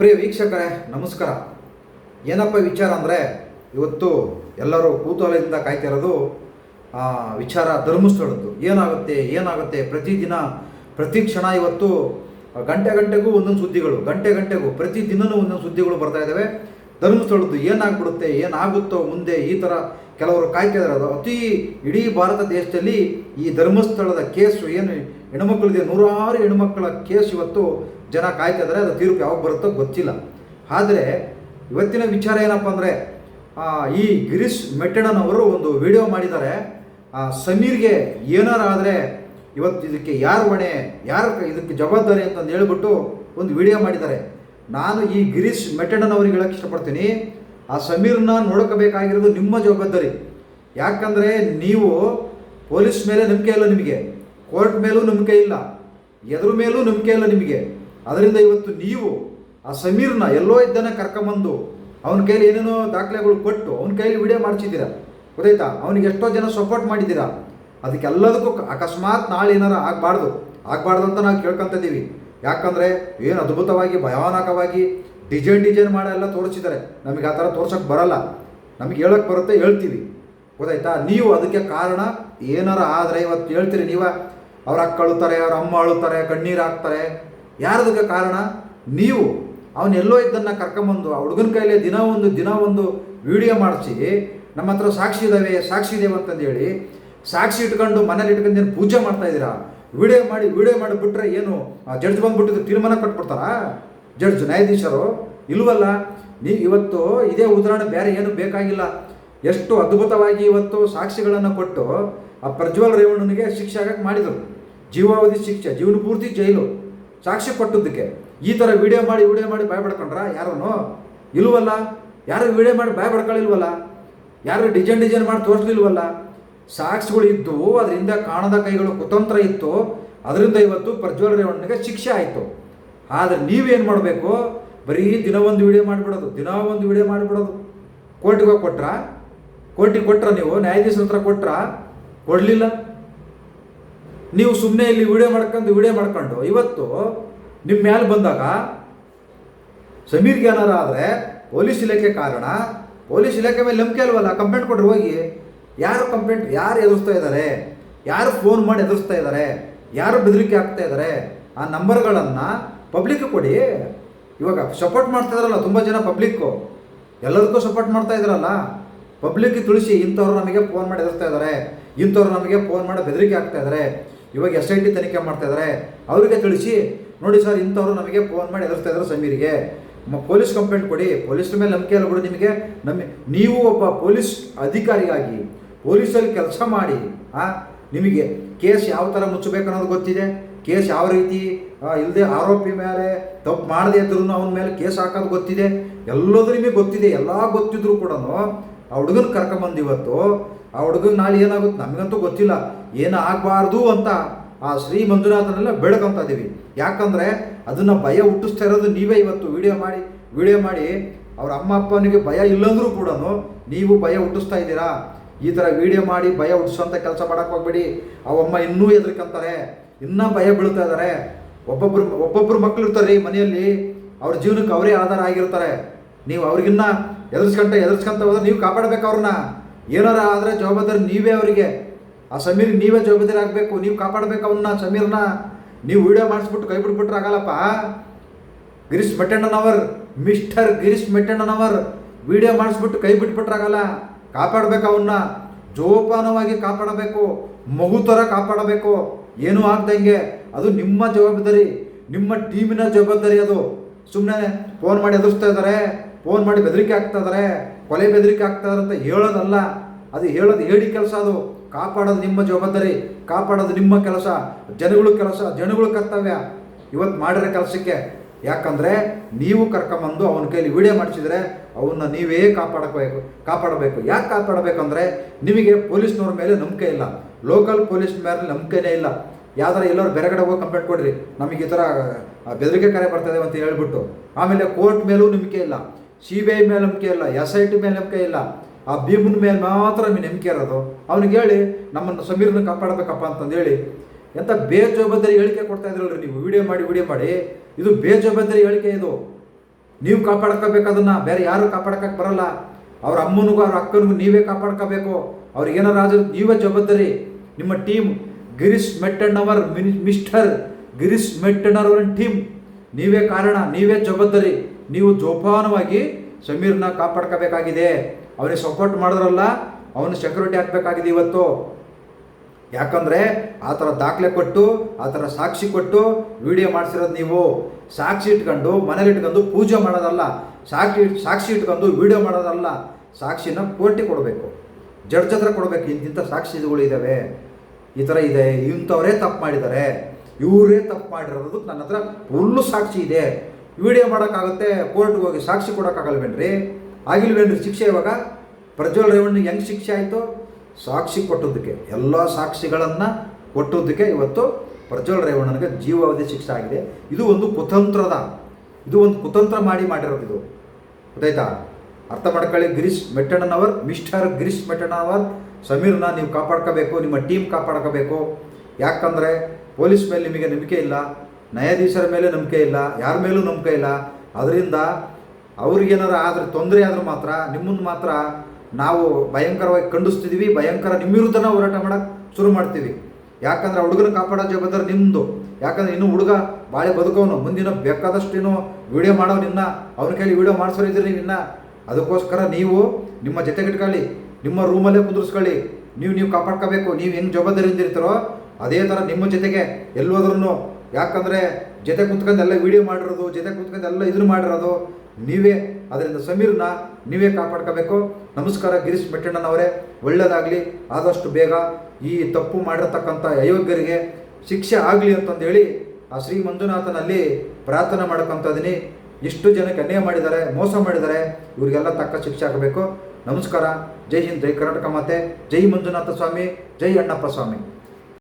ಪ್ರಿಯ ವೀಕ್ಷಕರೇ, ನಮಸ್ಕಾರ. ಏನಪ್ಪ ವಿಚಾರ ಅಂದರೆ, ಇವತ್ತು ಎಲ್ಲರೂ ಕುತೂಹಲದಿಂದ ಕಾಯ್ತಿರೋದು ವಿಚಾರ ಧರ್ಮಸ್ಥಳದ್ದು. ಏನಾಗುತ್ತೆ ಏನಾಗುತ್ತೆ, ಪ್ರತಿದಿನ, ಪ್ರತಿ ಕ್ಷಣ ಇವತ್ತು ಗಂಟೆ ಗಂಟೆಗೂ ಒಂದೊಂದು ಸುದ್ದಿಗಳು, ಗಂಟೆ ಗಂಟೆಗೂ, ಪ್ರತಿ ದಿನವೂ ಒಂದೊಂದು ಸುದ್ದಿಗಳು ಬರ್ತಾ ಇದ್ದಾವೆ ಧರ್ಮಸ್ಥಳದ್ದು ಏನಾಗ್ಬಿಡುತ್ತೆ, ಏನಾಗುತ್ತೋ ಮುಂದೆ ಈ ಥರ ಕೆಲವರು ಕಾಯ್ತಿದ್ದಾರೆ ಅದು ಅತಿ ಇಡೀ ಭಾರತ ದೇಶದಲ್ಲಿ ಈ ಧರ್ಮಸ್ಥಳದ ಕೇಸು ಏನು ಹೆಣ್ಮಕ್ಳಿದೆ ನೂರಾರು ಹೆಣ್ಮಕ್ಳ ಕೇಸ್ ಇವತ್ತು ಜನ ಕಾಯ್ತಾ ಇದ್ದಾರೆ ಅದು ತೀರ್ಪು ಯಾವಾಗ ಬರುತ್ತೋ ಗೊತ್ತಿಲ್ಲ. ಆದರೆ ಇವತ್ತಿನ ವಿಚಾರ ಏನಪ್ಪ ಅಂದರೆ ಈ ಗಿರೀಶ್ ಮೆಟ್ಟಣ್ಣನವರು ಒಂದು ವಿಡಿಯೋ ಮಾಡಿದ್ದಾರೆ. ಆ, ಸಮೀರ್ಗೆ ಏನಾರು ಆದರೆ ಇವತ್ತು ಇದಕ್ಕೆ ಯಾರು ಹೊಣೆ ಯಾರು ಇದಕ್ಕೆ ಜವಾಬ್ದಾರಿ ಅಂತಂದು ಹೇಳ್ಬಿಟ್ಟು ಒಂದು ವಿಡಿಯೋ ಮಾಡಿದ್ದಾರೆ. ನಾನು ಈ ಗಿರೀಶ್ ಮೆಟ್ಟಣ್ಣನವ್ರಿಗೆ ಹೇಳಕ್ಕೆ ಇಷ್ಟಪಡ್ತೀನಿ. ಆ ಸಮೀರ್ನ ನೋಡ್ಕೋಬೇಕಾಗಿರೋದು ನಿಮ್ಮ ಜವಾಬ್ದಾರಿ. ಯಾಕಂದರೆ ನೀವು ಪೊಲೀಸ್ ಮೇಲೆ ನಂಬಿಕೆ ಇಲ್ಲ ನಿಮಗೆ. ಕೋರ್ಟ್ ಮೇಲೂ ನಂಬಿಕೆ ಇಲ್ಲ. ಎದುರು ಮೇಲೂ ನಂಬಿಕೆ ಇಲ್ಲ ನಿಮಗೆ. ಅದರಿಂದ ಇವತ್ತು ನೀವು ಆ ಸಮೀರ್ನ ಎಲ್ಲೋ ಇದ್ದಾನೆ ಕರ್ಕೊಂಬಂದು ಅವನ ಕೈಲಿ ಏನೇನೋ ದಾಖಲೆಗಳು ಕೊಟ್ಟು ಅವನ ಕೈಲಿ ವಿಡಿಯೋ ಮಾಡಿಸಿದ್ದೀರಾ? ಗೊತ್ತಾಯ್ತಾ? ಅವನಿಗೆ ಎಷ್ಟೋ ಜನ ಸಪೋರ್ಟ್ ಮಾಡಿದ್ದೀರಾ? ಅದಕ್ಕೆಲ್ಲದಕ್ಕೂ ಅಕಸ್ಮಾತ್ ನಾಳೆ ಏನಾರ ಆಗಬಾರ್ದು. ಆಗಬಾರ್ದು ಅಂತ ನಾವು ಕೇಳ್ಕೊಂತಿದ್ದೀವಿ ಯಾಕಂದರೆ ಏನು ಅದ್ಭುತವಾಗಿ, ಭಯಾನಕವಾಗಿ ಡಿಸೈನ್ ಡಿಸೈನ್ ಮಾಡಿ ಎಲ್ಲ ತೋರಿಸಿದ್ದಾರೆ. ನಮಗೆ ಆ ಥರ ತೋರ್ಸೋಕ್ಕೆ ಬರಲ್ಲ. ನಮಗೆ ಹೇಳೋಕ್ಕೆ ಬರುತ್ತೆ, ಹೇಳ್ತೀವಿ. ಗೊತ್ತಾಯ್ತಾ? ನೀವು ಅದಕ್ಕೆ ಕಾರಣ ಏನಾರ ಆದರೆ ಇವತ್ತು ಹೇಳ್ತೀರಿ ನೀವ. ಅವ್ರ ಅಕ್ಕ ಅಳುತ್ತಾರೆ, ಅವ್ರ ಅಮ್ಮ ಅಳುತ್ತಾರೆ, ಕಣ್ಣೀರು ಹಾಕ್ತಾರೆ. ಯಾರದಕ್ಕೆ ಕಾರಣ? ನೀವು. ಅವನು ಎಲ್ಲೋ ಇದ್ದನ್ನು ಕರ್ಕೊಂಬಂದು, ಆ ಹುಡುಗನ ಕೈಲಿ ದಿನ ಒಂದು ದಿನ ಒಂದು ವಿಡಿಯೋ ಮಾಡಿಸಿ, ನಮ್ಮ ಹತ್ರ ಸಾಕ್ಷಿ ಇದ್ದಾವೆ ಸಾಕ್ಷಿ ಇದೆ ಅಂತಂದು ಹೇಳಿ, ಸಾಕ್ಷಿ ಇಟ್ಕೊಂಡು ಮನೇಲಿ ಇಟ್ಕೊಂಡು ಏನು ಪೂಜೆ ಮಾಡ್ತಾ ಇದ್ದೀರಾ? ವಿಡಿಯೋ ಮಾಡಿ, ವಿಡಿಯೋ ಮಾಡಿಬಿಟ್ರೆ ಏನು ಜಡ್ಜ್ ಬಂದುಬಿಟ್ಟಿದ್ದು ತೀರ್ಮಾನ ಕೊಟ್ಬಿಡ್ತಾರಾ? ಜಡ್ಜ್, ನ್ಯಾಯಾಧೀಶರು, ಇಲ್ವಲ್ಲ? ನೀವು ಇವತ್ತು ಇದೇ ಉದಾಹರಣೆ ಬೇರೆ ಏನು ಬೇಕಾಗಿಲ್ಲ. ಎಷ್ಟು ಅದ್ಭುತವಾಗಿ ಇವತ್ತು ಸಾಕ್ಷಿಗಳನ್ನು ಕೊಟ್ಟು ಆ ಪ್ರಜ್ವಲ್ ರೇವಣ್ಣನಿಗೆ ಶಿಕ್ಷೆ ಆಗಕ್ಕೆ ಮಾಡಿದರು. ಜೀವಾವಧಿ ಶಿಕ್ಷೆ ಜೀವನ ಪೂರ್ತಿ ಜೈಲು. ಸಾಕ್ಷಿ ಕೊಟ್ಟದ್ದಕ್ಕೆ. ಈ ಥರ ವಿಡಿಯೋ ಮಾಡಿ ವಿಡಿಯೋ ಮಾಡಿ ಭಯ ಪಡ್ಕೊಂಡ್ರ ಯಾರನ್ನು? ಇಲ್ವಲ್ಲ? ಯಾರು ವಿಡಿಯೋ ಮಾಡಿ ಭಯ ಪಡ್ಕೊಳ್ಳಿಲ್ವಲ್ಲ ಯಾರು ಡಿಸೈನ್ ಡಿಸೈನ್ ಮಾಡಿ ತೋರಿಸ್ಲಿಲ್ವಲ್ಲ? ಸಾಕ್ಷಿಗಳು ಇದ್ದು, ಅದರಿಂದ ಕಾಣದ ಕೈಗಳು ಕುತಂತ್ರ ಇತ್ತು. ಅದರಿಂದ ಇವತ್ತು ಪ್ರಜ್ವಲ್ ರೇವಣ್ಣಗೆ ಶಿಕ್ಷೆ ಆಯಿತು. ಆದರೆ ನೀವೇನು ಮಾಡಬೇಕು? ಬರೀ ದಿನ ಒಂದು ವಿಡಿಯೋ ಮಾಡಿಬಿಡೋದು, ದಿನ ಒಂದು ವಿಡಿಯೋ ಮಾಡಿಬಿಡೋದು. ಕೋರ್ಟಿಗೆ ಹೋಗಿ ಕೊಟ್ರಾ? ಕೋರ್ಟಿಗೆ ಕೊಟ್ರ ನೀವು? ನ್ಯಾಯಾಧೀಶರ ಹತ್ರ ಕೊಟ್ರಾ? ಕೊಡಲಿಲ್ಲ. ನೀವು ಸುಮ್ಮನೆ ಇಲ್ಲಿ ವಿಡಿಯೋ ಮಾಡ್ಕೊಂಡು ವಿಡಿಯೋ ಮಾಡ್ಕೊಂಡು, ಇವತ್ತು ನಿಮ್ಮ ಮೇಲೆ ಬಂದಾಗ ಸಮೀರ್ಗೆ ಏನಾರ ಆದರೆ ಪೊಲೀಸ್ ಇಲಾಖೆ ಕಾರಣ, ಪೊಲೀಸ್ ಇಲಾಖೆ ಮೇಲೆ ನಂಬಿಕೆ ಅಲ್ವಲ್ಲ? ಕಂಪ್ಲೇಂಟ್ ಕೊಡ್ರಿ ಹೋಗಿ. ಯಾರು ಕಂಪ್ಲೇಂಟ್ ಯಾರು ಎದುರಿಸ್ತಾ ಇದ್ದಾರೆ ಯಾರು ಫೋನ್ ಮಾಡಿ ಎದುರಿಸ್ತಾ ಇದ್ದಾರೆ ಯಾರು ಬೆದರಿಕೆ ಆಗ್ತಾ ಇದ್ದಾರೆ ಆ ನಂಬರ್ಗಳನ್ನು ಪಬ್ಲಿಕ್ ಕೊಡಿ. ಇವಾಗ ಸಪೋರ್ಟ್ ಮಾಡ್ತಾ ಇದಾರಲ್ಲ ತುಂಬ ಜನ ಪಬ್ಲಿಕ್ಕು ಎಲ್ಲದಕ್ಕೂ ಸಪೋರ್ಟ್ ಮಾಡ್ತಾ ಇದ್ದಾರಲ್ಲ ಪಬ್ಲಿಕ್ ತಿಳಿಸಿ ಇಂಥವ್ರು ನಮಗೆ ಫೋನ್ ಮಾಡಿ ಎದುರಿಸ್ತಾ ಇದ್ದಾರೆ ಇಂಥವ್ರು ನಮಗೆ ಫೋನ್ ಮಾಡಿ ಬೆದರಿಕೆ ಆಗ್ತಾ ಇದ್ದಾರೆ ಇವಾಗ ಎಸ್ ಐ ಟಿ ತನಿಖೆ ಮಾಡ್ತಾ ಇದ್ದಾರೆ ಅವರಿಗೆ ತಿಳಿಸಿ, ನೋಡಿ ಸರ್, ಇಂಥವ್ರು ನಮಗೆ ಫೋನ್ ಮಾಡಿ ಎದುರಿಸ್ತಾ ಇದ್ದಾರೆ ಸಮೀರಿಗೆ. ಪೊಲೀಸ್ ಕಂಪ್ಲೇಂಟ್ ಕೊಡಿ. ಪೊಲೀಸ್ರ ಮೇಲೆ ನಂಬಿಕೆ ಅಲ್ಲ ಬಿಡು ನಿಮಗೆ. ನಮ್ಮ ನೀವು ಒಬ್ಬ ಪೊಲೀಸ್ ಅಧಿಕಾರಿಯಾಗಿ ಪೊಲೀಸಲ್ಲಿ ಕೆಲಸ ಮಾಡಿ, ಆ, ನಿಮಗೆ ಕೇಸ್ ಯಾವ ಥರ ಮುಚ್ಚಬೇಕು ಅನ್ನೋದು ಗೊತ್ತಿದೆ. ಕೇಸ್ ಯಾವ ರೀತಿ ಇಲ್ಲದೆ ಆರೋಪಿ ಮೇಲೆ, ತಪ್ಪು ಮಾಡದೇ ಇದ್ರೂ ಅವನ ಮೇಲೆ ಕೇಸ್ ಹಾಕೋದು ಗೊತ್ತಿದೆ. ಎಲ್ಲದೂ ನಿಮಗೆ ಗೊತ್ತಿದೆ. ಎಲ್ಲ ಗೊತ್ತಿದ್ರು ಕೂಡ ಆ ಹುಡುಗನ ಕರ್ಕೊಂಬಂದು ಇವತ್ತು ಆ ಹುಡುಗನ ನಾಳೆ ಏನಾಗುತ್ತೆ? ನಮಗಂತೂ ಗೊತ್ತಿಲ್ಲ. ಏನು ಆಗಬಾರ್ದು ಅಂತ ಆ ಶ್ರೀ ಮಂಜುನಾಥನೆಲ್ಲ ಬೆಳಕಂತ ಇದ್ದೀವಿ ಯಾಕಂದರೆ ಅದನ್ನು ಭಯ ಹುಟ್ಟಿಸ್ತಾ ಇರೋದು ನೀವೇ ಇವತ್ತು ವಿಡಿಯೋ ಮಾಡಿ ವಿಡಿಯೋ ಮಾಡಿ ಅವ್ರ ಅಮ್ಮ ಅಪ್ಪನಿಗೆ ಭಯ ಇಲ್ಲಂದ್ರೂ ಕೂಡ ನೀವು ಭಯ ಹುಟ್ಟಿಸ್ತಾ ಇದ್ದೀರಾ? ಈ ಥರ ವಿಡಿಯೋ ಮಾಡಿ ಭಯ ಹುಟ್ಟಿಸೋಂಥ ಕೆಲಸ ಮಾಡೋಕೆ ಹೋಗ್ಬೇಡಿ. ಅವಮ್ಮ ಇನ್ನೂ ಹೆದರ್ಕಂತಾರೆ. ಇನ್ನೂ ಭಯ ಬೀಳ್ತಾ ಇದ್ದಾರೆ ಒಬ್ಬೊಬ್ರು ಒಬ್ಬೊಬ್ರು ಮಕ್ಕಳು ಇರ್ತಾರೆ ಮನೆಯಲ್ಲಿ. ಅವ್ರ ಜೀವನಕ್ಕೆ ಅವರೇ ಆಧಾರ ಆಗಿರ್ತಾರೆ. ನೀವು ಅವ್ರಿಗಿನ್ನ ಎದುರಿಸ್ಕೊಂತ ಎದುರಿಸ್ಕೊಂತ ಹೋದ್ರೆ ನೀವು ಕಾಪಾಡಬೇಕು ಅವ್ರನ್ನ. ಏನಾರ ಆದರೆ ಜವಾಬ್ದಾರಿ ನೀವೇ ಅವರಿಗೆ. ಆ ಸಮೀರ್ ನೀವೇ ಜವಾಬ್ದಾರಿ ಆಗಬೇಕು, ನೀವು ಕಾಪಾಡಬೇಕು ಅವನ್ನ ಸಮೀರ್ನ. ನೀವು ವಿಡಿಯೋ ಮಾಡಿಸ್ಬಿಟ್ಟು ಕೈ ಬಿಟ್ಬಿಟ್ರೆ ಆಗಲ್ಲಪ್ಪ. ಗಿರೀಶ್ ಮೆಟ್ಟಣ್ಣನವರ್ ಮಿಸ್ಟರ್ ಗಿರೀಶ್ ಮೆಟ್ಟಣ್ಣನವರ್ ವಿಡಿಯೋ ಮಾಡಿಸ್ಬಿಟ್ಟು ಕೈ ಬಿಟ್ಬಿಟ್ರಾಗಲ್ಲ ಕಾಪಾಡಬೇಕು ಅವನ್ನ ಜೋಪಾನವಾಗಿ ಕಾಪಾಡಬೇಕು, ಮಗು ಥರ ಕಾಪಾಡಬೇಕು. ಏನೂ ಆಗ್ದಂಗೆ ಅದು ನಿಮ್ಮ ಜವಾಬ್ದಾರಿ, ನಿಮ್ಮ ಟೀಮಿನ ಜವಾಬ್ದಾರಿ ಅದು. ಸುಮ್ಮನೆ ಫೋನ್ ಮಾಡಿ ಎದುರಿಸ್ತಾ ಇದ್ದಾರೆ. ಫೋನ್ ಮಾಡಿ ಬೆದರಿಕೆ ಆಗ್ತಾ ಕೊಲೆ ಬೆದರಿಕೆ ಆಗ್ತಾ ಅಂತ ಹೇಳೋದಲ್ಲ, ಅದು ಹೇಳೋದು ಹೇಳಿ ಕೆಲಸ ಅದು. ಕಾಪಾಡೋದು ನಿಮ್ಮ ಜವಾಬ್ದಾರಿ, ಕಾಪಾಡೋದು ನಿಮ್ಮ ಕೆಲಸ, ಜನಗಳ ಕೆಲಸ, ಜನಗಳ ಕರ್ತವ್ಯ. ಇವತ್ತು ಮಾಡಿರೋ ಕೆಲಸಕ್ಕೆ, ಯಾಕಂದರೆ ನೀವು ಕರ್ಕೊಂಬಂದು ಅವನ ಕೈಲಿ ವಿಡಿಯೋ ಮಾಡಿಸಿದರೆ ಅವನ್ನ ನೀವೇ ಕಾಪಾಡಬೇಕು ಕಾಪಾಡಬೇಕು. ಯಾಕೆ ಕಾಪಾಡಬೇಕಂದ್ರೆ ನಿಮಗೆ ಪೊಲೀಸ್ನವ್ರ ಮೇಲೆ ನಂಬಿಕೆ ಇಲ್ಲ. ಲೋಕಲ್ ಪೊಲೀಸ್ ಮೇಲೆ ನಂಬಿಕೆನೇ ಇಲ್ಲ. ಯಾವ್ದಾರ ಎಲ್ಲರೂ ಬೇರೆ ಕಡೆ ಹೋಗಿ ಕಂಪ್ಲೇಂಟ್ ಕೊಡ್ರಿ. ನಮಗೆ ಈ ಥರ ಬೆದರಿಕೆ ಕರೆ ಬರ್ತದೆ ಅಂತ ಹೇಳ್ಬಿಟ್ಟು. ಆಮೇಲೆ ಕೋರ್ಟ್ ಮೇಲೂ ನಂಬಿಕೆ ಇಲ್ಲ. ಸಿ ಬಿ ಐ ಮೇಲೆ ನಂಬಿಕೆ ಇಲ್ಲ ಎಸ್ ಐ ಟಿ ಮೇಲೆ ನಂಬಿಕೆ ಇಲ್ಲ ಆ ಭೀಮನ ಮೇಲೆ ಮಾತ್ರ ನಿಮಗೆ ನಂಬಿಕೆ ಇರೋದು. ಅವ್ನಿಗೆ ಹೇಳಿ, ನಮ್ಮನ್ನು ಸಮೀರನ್ನ ಕಾಪಾಡಬೇಕಪ್ಪ ಅಂತಂದು ಹೇಳಿ. ಎಂಥ ಬೇಜವಾಬ್ದಾರಿ ಹೇಳಿಕೆ ಕೊಡ್ತಾ ಇದ್ರಲ್ಲ ನೀವು? ವಿಡಿಯೋ ಮಾಡಿ ವಿಡಿಯೋ ಮಾಡಿ. ಇದು ಬೇಜವಾಬ್ದಾರಿ ಹೇಳಿಕೆ ಇದು. ನೀವು ಕಾಪಾಡ್ಕೋಬೇಕು ಅದನ್ನು, ಬೇರೆ ಯಾರು ಕಾಪಾಡ್ಕಕ್ಕೆ ಬರಲ್ಲ. ಅವ್ರ ಅಮ್ಮನಿಗೂ, ಅವ್ರ ಅಕ್ಕನಿಗೂ ನೀವೇ ಕಾಪಾಡ್ಕೋಬೇಕು. ಏನಾರು ನೀವೇ ಜವಾಬ್ದಾರಿ. ನಿಮ್ಮ team, Girish Mettannavar mini, mister Girish ಮೆಟ್ಟಣ್ಣವರ team. ನೀವೇ ಕಾರಣ, ನೀವೇ ಜವಾಬ್ದಾರಿ. ನೀವು ಜೋಪಾನವಾಗಿ ಸಮೀರ್ನ ಕಾಪಾಡ್ಕೋಬೇಕಾಗಿದೆ. ಅವನಿಗೆ ಸಪೋರ್ಟ್ ಮಾಡಿದ್ರಲ್ಲ, ಅವನು ಸೆಕ್ಯೂರಿಟಿ ಹಾಕಬೇಕಾಗಿದೆ ಇವತ್ತು. ಯಾಕಂದರೆ ಆ ಥರ ದಾಖಲೆ ಕೊಟ್ಟು, ಆ ಥರ ಸಾಕ್ಷಿ ಕೊಟ್ಟು ವಿಡಿಯೋ ಮಾಡಿಸಿರೋದು ನೀವು. ಸಾಕ್ಷಿ ಇಟ್ಕೊಂಡು, ಮನೇಲಿ ಇಟ್ಕೊಂಡು ಪೂಜೆ ಮಾಡೋದಲ್ಲ. ಸಾಕ್ಷಿ ಸಾಕ್ಷಿ ಇಟ್ಕೊಂಡು ವಿಡಿಯೋ ಮಾಡೋದಲ್ಲ. ಸಾಕ್ಷಿನ ಕೋರ್ಟಿಗೆ ಕೊಡಬೇಕು. ಜಡ್ಜ್ ಹತ್ರ ಕೊಡಬೇಕು, ಇಂತಿಂಥ ಸಾಕ್ಷಿಗಳು ಇದ್ದಾವೆ. ಈ ಥರ ಇದೆ, ಇಂಥವರೇ ತಪ್ಪು ಮಾಡಿದ್ದಾರೆ. ಇವರೇ ತಪ್ಪು ಮಾಡಿರೋದು ನನ್ನ ಹತ್ರ ಫುಲ್ಲು ಸಾಕ್ಷಿ ಇದೆ. ವಿಡಿಯೋ ಮಾಡೋಕ್ಕಾಗುತ್ತೆ, ಕೋರ್ಟ್ಗೆ ಹೋಗಿ ಸಾಕ್ಷಿ ಕೊಡೋಕ್ಕಾಗಲ್ವೇನ್ರಿ? ಆಗಿಲ್ವೇನ್ರಿ ಶಿಕ್ಷೆ ಇವಾಗ? ಪ್ರಜ್ವಲ್ ರೇವಣ್ಣಿಗೆ ಹೆಂಗೆ ಶಿಕ್ಷೆ ಆಯಿತು? ಸಾಕ್ಷಿ ಕೊಟ್ಟೋದಕ್ಕೆ ಎಲ್ಲ ಸಾಕ್ಷಿಗಳನ್ನು ಕೊಟ್ಟೋದಕ್ಕೆ ಇವತ್ತು ಪ್ರಜ್ವಲ್ ರೇವಣ್ಣನಿಗೆ ಜೀವಾವಧಿ ಶಿಕ್ಷೆ ಆಗಿದೆ. ಇದು ಒಂದು ಕುತಂತ್ರದ ಇದು ಒಂದು ಕುತಂತ್ರ ಮಾಡಿ ಮಾಡಿರೋದು ಇದು. ಗೊತ್ತಾಯ್ತಾ? ಅರ್ಥ ಮಾಡ್ಕೊಳ್ಳಿ, ಗಿರೀಶ್ ಮೆಟ್ಟಣ್ಣನವರ್, ಮಿಸ್ಟರ್ ಗಿರೀಶ್ ಮೆಟ್ಟಣ್ಣನವರ್, ಸಮೀರ್ನ ನೀವು ಕಾಪಾಡ್ಕೋಬೇಕು, ನಿಮ್ಮ ಟೀಮ್ ಕಾಪಾಡ್ಕೋಬೇಕು. ಯಾಕಂದರೆ ಪೊಲೀಸ್ ಮೇಲೆ ನಿಮಗೆ ನಂಬಿಕೆ ಇಲ್ಲ. ನ್ಯಾಯಾಧೀಶರ ಮೇಲೆ ನಂಬಿಕೆ ಇಲ್ಲ, ಯಾರ ಮೇಲೂ ನಂಬಿಕೆ ಇಲ್ಲ. ಅದರಿಂದ ಅವ್ರಿಗೇನಾರು ಆದರೆ ತೊಂದರೆ ಆದರೂ ಮಾತ್ರ, ನಿಮ್ಮನ್ನು ಮಾತ್ರ ನಾವು ಭಯಂಕರವಾಗಿ ಖಂಡಿಸ್ತಿದ್ದೀವಿ ಭಯಂಕರ ನಿಮ್ಮ ವಿರುದ್ಧನ ಹೋರಾಟ ಮಾಡೋಕ್ಕೆ ಶುರು ಮಾಡ್ತೀವಿ. ಯಾಕಂದ್ರೆ ಹುಡುಗನ ಕಾಪಾಡೋ ಜವಾಬ್ದಾರಿ ನಿಮ್ಮದು ಯಾಕಂದ್ರೆ ಇನ್ನು ಹುಡುಗ ಬಾಳೆ ಬದುಕೋನು ಮುಂದಿನ ಬೇಕಾದಷ್ಟು ಇನ್ನು ವಿಡಿಯೋ ಮಾಡೋ ನಿನ್ನ, ಅವನ ಕೈಲಿ ವಿಡಿಯೋ ಮಾಡಿಸೋರಿದ್ದೀರಿ ನಿನ್ನ. ಅದಕ್ಕೋಸ್ಕರ ನೀವು ನಿಮ್ಮ ಜೊತೆಗಿಟ್ಕೊಳ್ಳಿ ನಿಮ್ಮ ರೂಮಲ್ಲೇ ಕುದುರಿಸ್ಕೊಳ್ಳಿ. ನೀವು ನೀವು ಕಾಪಾಡ್ಕೋಬೇಕು, ನೀವು ಹೆಂಗೆ ಜವಾಬ್ದಾರಿಯಿಂದ ಇರ್ತಾರೋ, ಅದೇ ಥರ ನಿಮ್ಮ ಜೊತೆಗೆ ಎಲ್ಲೋದ್ರೂ ಯಾಕಂದರೆ ಜೊತೆ ಕುತ್ಕೊಂಡು ಎಲ್ಲ ವಿಡಿಯೋ ಮಾಡಿರೋದು, ಜೊತೆ ಕುತ್ಕೊಂಡು ಎಲ್ಲ ಇದನ್ನು ಮಾಡಿರೋದು, ನೀವೇ. ಅದರಿಂದ ಸಮೀರ್ನ ನೀವೇ ಕಾಪಾಡ್ಕೋಬೇಕು. ನಮಸ್ಕಾರ ಗಿರೀಶ್ ಮೆಟ್ಟಣ್ಣನವರೇ. ಒಳ್ಳೆಯದಾಗಲಿ ಆದಷ್ಟು ಬೇಗ ಈ ತಪ್ಪು ಮಾಡಿರತಕ್ಕಂಥ ಅಯೋಗ್ಯರಿಗೆ ಶಿಕ್ಷೆ ಆಗಲಿ ಅಂತಂದೇಳಿ ಆ ಶ್ರೀ ಮಂಜುನಾಥನಲ್ಲಿ ಪ್ರಾರ್ಥನೆ ಮಾಡ್ಕೊತ ಇಷ್ಟು ಜನಕ್ಕೆ ಅನ್ಯಾಯ ಮಾಡಿದ್ದಾರೆ, ಮೋಸ ಮಾಡಿದ್ದಾರೆ. ಇವರಿಗೆಲ್ಲ ತಕ್ಕ ಶಿಕ್ಷೆ ಆಗಬೇಕು. ನಮಸ್ಕಾರ. ಜೈ ಹಿಂದ್, ಜೈ ಕರ್ನಾಟಕ ಮಾತೆ. ಜೈ ಮಂಜುನಾಥ ಸ್ವಾಮಿ, ಜೈ ಅಣ್ಣಪ್ಪ ಸ್ವಾಮಿ.